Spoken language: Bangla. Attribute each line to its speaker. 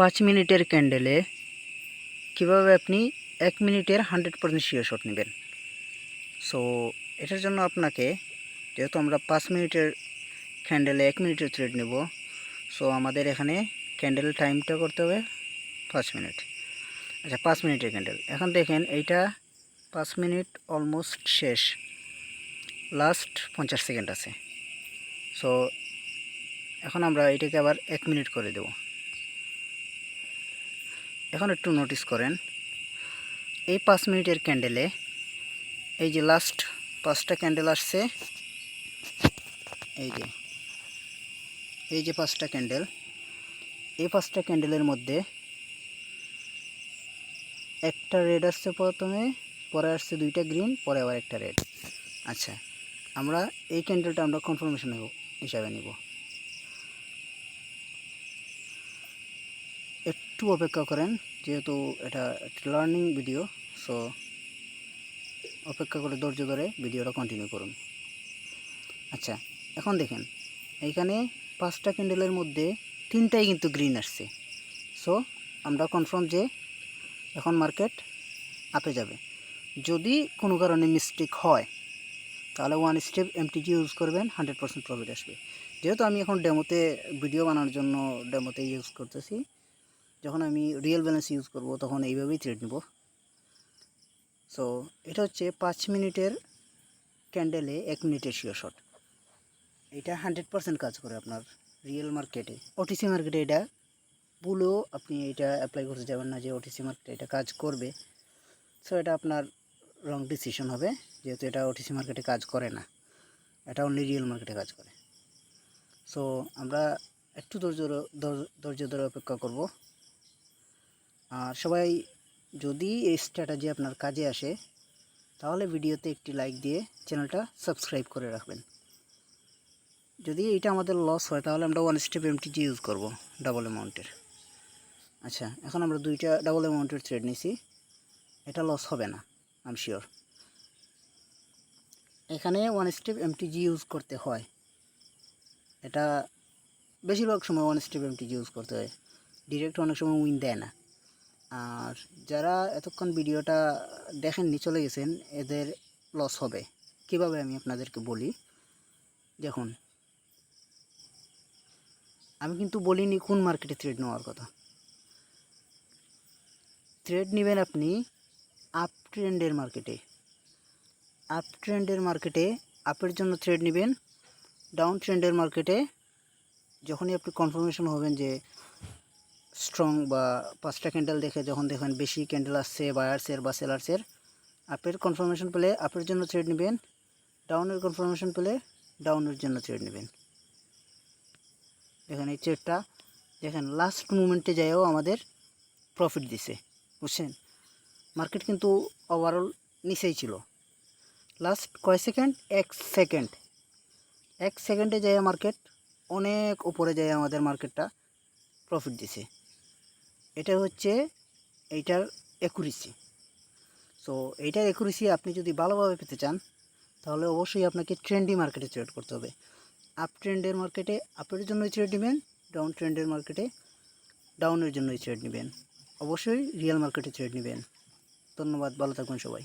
Speaker 1: পাঁচ মিনিটের ক্যান্ডেলে কীভাবে আপনি এক মিনিটের হান্ড্রেড পার্সেন্ট শিওর শট নেবেন? সো এটার জন্য আপনাকে, যেহেতু আমরা পাঁচ মিনিটের ক্যান্ডেলে এক মিনিটের থ্রেড নেব সো আমাদের এখানে ক্যান্ডেল টাইমটা করতে হবে পাঁচ মিনিট। আচ্ছা পাঁচ মিনিটের ক্যান্ডেল। এখন দেখেন, এইটা পাঁচ মিনিট অলমোস্ট শেষ। লাস্ট পঞ্চাশ সেকেন্ড আছে। সো এখন আমরা এটাকে আবার এক মিনিট করে দেব। এখন একটু নোটিস করেন। এই পাঁচ মিনিটের ক্যান্ডেলে এই যে লাস্ট পাঁচটা ক্যান্ডেল আসছে, এই যে এই যে পাঁচটা ক্যান্ডেল এই পাঁচটা ক্যান্ডেলের মধ্যে একটা রেড আসছে প্রথমে, পরে আসছে দুইটা গ্রিন পরে আবার একটা রেড আচ্ছা আমরা এই ক্যান্ডেলটা আমরা কনফার্মেশন হিসাবে নিব। একটু অপেক্ষা করেন, যেহেতু এটা লার্নিং ভিডিও সো অপেক্ষা করে ধৈর্য ধরে ভিডিওটা কন্টিনিউ করুন। আচ্ছা এখন দেখেন, এইখানে পাঁচটা ক্যান্ডেলের মধ্যে তিনটাই কিন্তু গ্রিন আসছে। সো আমরা কনফার্ম যে এখন মার্কেট আপে যাবে। যদি কোনো কারণে মিস্টেক হয়, তাহলে ওয়ান স্টেপ এমটিজি ইউজ করবেন হান্ড্রেড পার্সেন্ট প্রফিট আসবে। যেহেতু আমি এখন ডেমোতে ভিডিও বানানোর জন্য ডেমোতে ইউজ করতেছি যখন আমি রিয়েল ব্যালেন্স ইউজ করব, তখন এইভাবেই থ্রেড নেব। সো এটা হচ্ছে পাঁচ মিনিটের ক্যান্ডেলে এক মিনিটের শিও শট এটা হান্ড্রেড পার্সেন্ট কাজ করে আপনার রিয়েল মার্কেটে ওটিসি মার্কেটে এটা ভুলেও আপনি এটা অ্যাপ্লাই করতে যাবেন না যে ওটিসি মার্কেটে এটা কাজ করবে। সো এটা আপনার রং ডিসিশন হবে, যেহেতু এটা ওটিসি মার্কেটে কাজ করে না। এটা অনলি রিয়েল মার্কেটে কাজ করে। সো আমরা একটু ধৈর্য ধৈর্য ধরে অপেক্ষা করব। আর সবাই যদি এই স্ট্র্যাটাজি আপনার কাজে আসে, তাহলে ভিডিওতে একটি লাইক দিয়ে চ্যানেলটা সাবস্ক্রাইব করে রাখবেন। যদি এটা আমাদের লস হয়, তাহলে আমরা ওয়ান স্টেপ এমটিজি ইউজ করব ডাবল অ্যামাউন্টের আচ্ছা এখন আমরা দুইটা ডাবল অ্যামাউন্টের থ্রেড নিছি। এটা লস হবে না আম শিওর এখানে ওয়ান স্টেপ এমটিজি ইউজ করতে হয়। এটা বেশিরভাগ সময় ওয়ান স্টেপ এমটিজি ইউজ করতে হয়। ডিরেক্ট অনেক সময় উইন দেয় না। আর যারা এতক্ষণ ভিডিওটা দেখেননি চলে গেছেন, এদের লস হবে। কীভাবে আমি আপনাদেরকে বলি? দেখুন। আমি কিন্তু বলিনি কোন মার্কেটে থ্রেড নেওয়ার কথা। থ্রেড নেবেন আপনি আপ ট্রেন্ডের মার্কেটে আপ ট্রেন্ডের মার্কেটে আপের জন্য থ্রেড নেবেন। ডাউন ট্রেন্ডের মার্কেটে যখনই আপনি কনফার্মেশন হবেন যে স্ট্রং বা পাঁচটা ক্যান্ডেল দেখে যখন দেখবেন বেশি ক্যান্ডেল আসছে বায়ার্সের বা সেলার্সের আপের কনফার্মেশন পেলে আপের জন্য থ্রেড নেবেন ডাউনের কনফার্মেশন পেলে ডাউনের জন্য থ্রেড নেবেন। দেখেন এই ট্রেডটা দেখেন লাস্ট মুমেন্টে যাইও আমাদের প্রফিট দিছে, বুঝছেন? মার্কেট কিন্তু ওভারঅল নিচেই ছিল। লাস্ট কয় সেকেন্ড এক সেকেন্ড এক সেকেন্ডে যায় মার্কেট অনেক উপরে যায় আমাদের মার্কেটটা প্রফিট দিছে। এটা হচ্ছে এইটার একুরেসি সো এইটার একুরেসি আপনি যদি ভালোভাবে পেতে চান, তাহলে অবশ্যই আপনাকে ট্রেন্ডি মার্কেটে ট্রেড করতে হবে। আপ ট্রেন্ডের মার্কেটে আপের জন্যই ট্রেড নেবেন ডাউন ট্রেন্ডের মার্কেটে ডাউনের জন্যই ট্রেড নেবেন। অবশ্যই রিয়েল মার্কেটে ট্রেড নেবেন। ধন্যবাদ, ভালো থাকুন সবাই।